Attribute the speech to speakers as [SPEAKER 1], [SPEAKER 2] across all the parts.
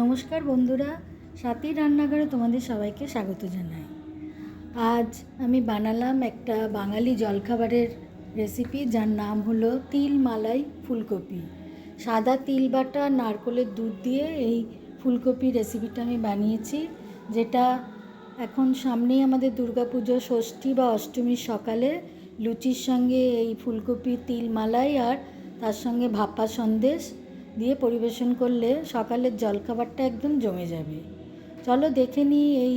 [SPEAKER 1] নমস্কার বন্ধুরা, সাথী রান্নাঘরে তোমাদের সবাইকে স্বাগত জানাই। আজ আমি বানালাম একটা বাঙালি জলখাবারের রেসিপি যার নাম হলো তিল মালাই ফুলকপি। সাদা তিল বাটা নারকলের দুধ দিয়ে এই ফুলকপি রেসিপিটা আমি বানিয়েছি, যেটা এখন সামনেই আমাদের দুর্গাপুজো, ষষ্ঠী বা অষ্টমীর সকালে লুচির সঙ্গে এই ফুলকপি তিল মালাই আর তার সঙ্গে ভাপা সন্দেশ দিয়ে পরিবেশন করলে সকালের জলখাবারটা একদম জমে যাবে। চলো দেখে নিই এই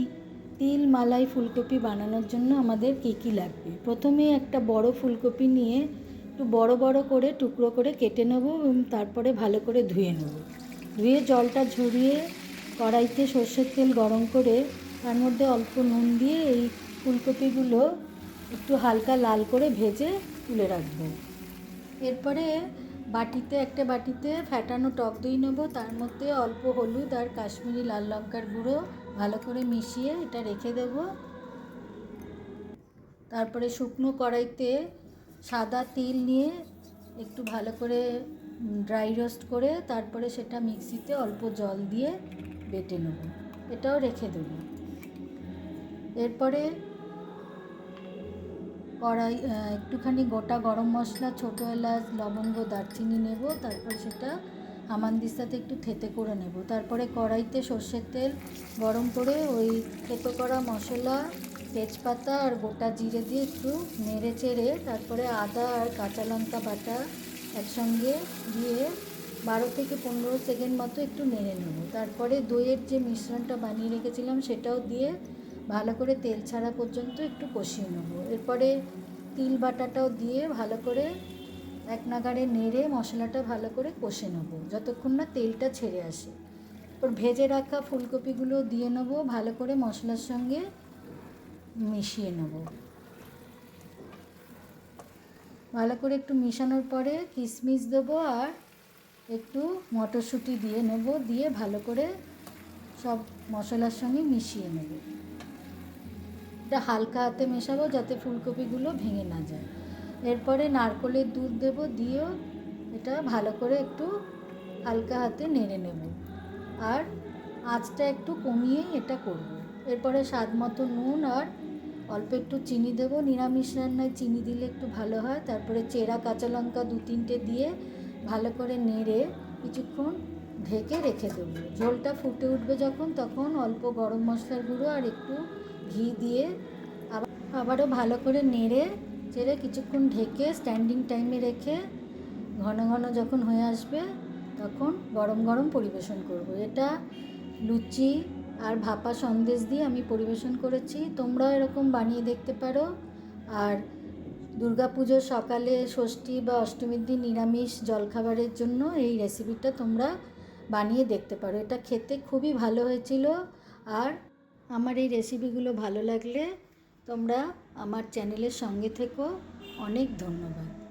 [SPEAKER 1] তিল মালাই ফুলকপি বানানোর জন্য আমাদের কী কী লাগবে। প্রথমে একটা বড় ফুলকপি নিয়ে একটু বড় বড় করে, টুকরো করে কেটে নেব এবং তারপরে ভালো করে ধুয়ে নেব। ধুয়ে জলটা ঝরিয়ে কড়াইতে সর্ষের তেল গরম করে তার মধ্যে অল্প নুন দিয়ে এই ফুলকপিগুলো একটু হালকা লাল করে ভেজে তুলে রাখব। এরপরে বাটিতে, একটা বাটিতে ফ্যাটানো টক দই নেব, তার মধ্যে অল্প হলুদ আর কাশ্মীরি লাল লঙ্কার গুঁড়ো ভালো করে মিশিয়ে এটা রেখে দেব। তারপরে শুকনো কড়াইতে সাদা তিল নিয়ে একটু ভালো করে ড্রাই রোস্ট করে তারপরে সেটা মিক্সিতে অল্প জল দিয়ে বেটে নেব। এটাও রেখে দেবো। এরপরে কড়াই একটুখানি গোটা গরম মশলা, ছোটো এলাচ, লবঙ্গ, দারচিনি নেব, তারপর সেটা হামানদিস্তাতে একটু থেতে করে নেব। তারপরে কড়াইতে সর্ষের তেল গরম করে ওই থেতো করা মশলা, তেজপাতা আর গোটা জিরে দিয়ে একটু নেড়ে চেড়ে তারপরে আদা আর কাঁচা লঙ্কা বাটা একসঙ্গে দিয়ে বারো থেকে পনেরো সেকেন্ড মতো একটু নেড়ে নেব। তারপরে দইয়ের যে মিশ্রণটা বানিয়ে রেখেছিলাম সেটাও দিয়ে ভালো করে তেল ছাড়া পর্যন্ত একটু কষিয়ে নেব। এরপরে তিল বাটাটাও দিয়ে ভালো করে এক নাগাড়ে নেড়ে মশলাটা ভালো করে কষে নেব, যতক্ষণ না তেলটা ছেড়ে আসে। এরপর ভেজে রাখা ফুলকপিগুলো দিয়ে নেব, ভালো করে মশলার সঙ্গে মিশিয়ে নেব। ভালো করে একটু মিশানোর পরে কিশমিশ দেবো আর একটু মটরশুঁটি দিয়ে নেব, দিয়ে ভালো করে সব মশলার সঙ্গে মিশিয়ে নেব। এটা হালকা হাতে মেশাবো যাতে ফুলকপিগুলো ভেঙে না যায়। এরপরে নারকলের দুধ দেব, দিয়েও এটা ভালো করে একটু হালকা হাতে নেড়ে নেব। আর আঁচটা একটু কমিয়ে এটা করব। এরপরে স্বাদ মতো নুন আর অল্প একটু চিনি দেবো। নিরামিষ রান্নায় চিনি দিলে একটু ভালো হয়। তারপরে চেরা কাঁচা লঙ্কা দু তিনটে দিয়ে ভালো করে নেড়ে কিছুক্ষণ ঢেকে রেখে দেবো। ঝোলটা ফুটে উঠবে যখন, তখন অল্প গরম মশলার গুঁড়ো আর একটু ঘি দিয়ে আবার আবারও ভালো করে নেড়ে চেড়ে কিছুক্ষণ ঢেকে স্ট্যান্ডিং টাইমে রেখে ঘন ঘন যখন হয়ে আসবে তখন গরম গরম পরিবেশন করব। এটা লুচি আর ভাপা সন্দেশ দিয়ে আমি পরিবেশন করেছি। তোমরাও এরকম বানিয়ে দেখতে পারো। আর দুর্গাপুজোর সকালে ষষ্ঠী বা অষ্টমীর দিন নিরামিষ জলখাবারের জন্য এই রেসিপিটা তোমরা বানিয়ে দেখতে পারো। এটা খেতে খুবই ভালো হয়েছিল। আর আমার এই রেসিপিগুলো ভালো লাগলে তোমরা আমার চ্যানেলের সঙ্গে থেকো। অনেক ধন্যবাদ।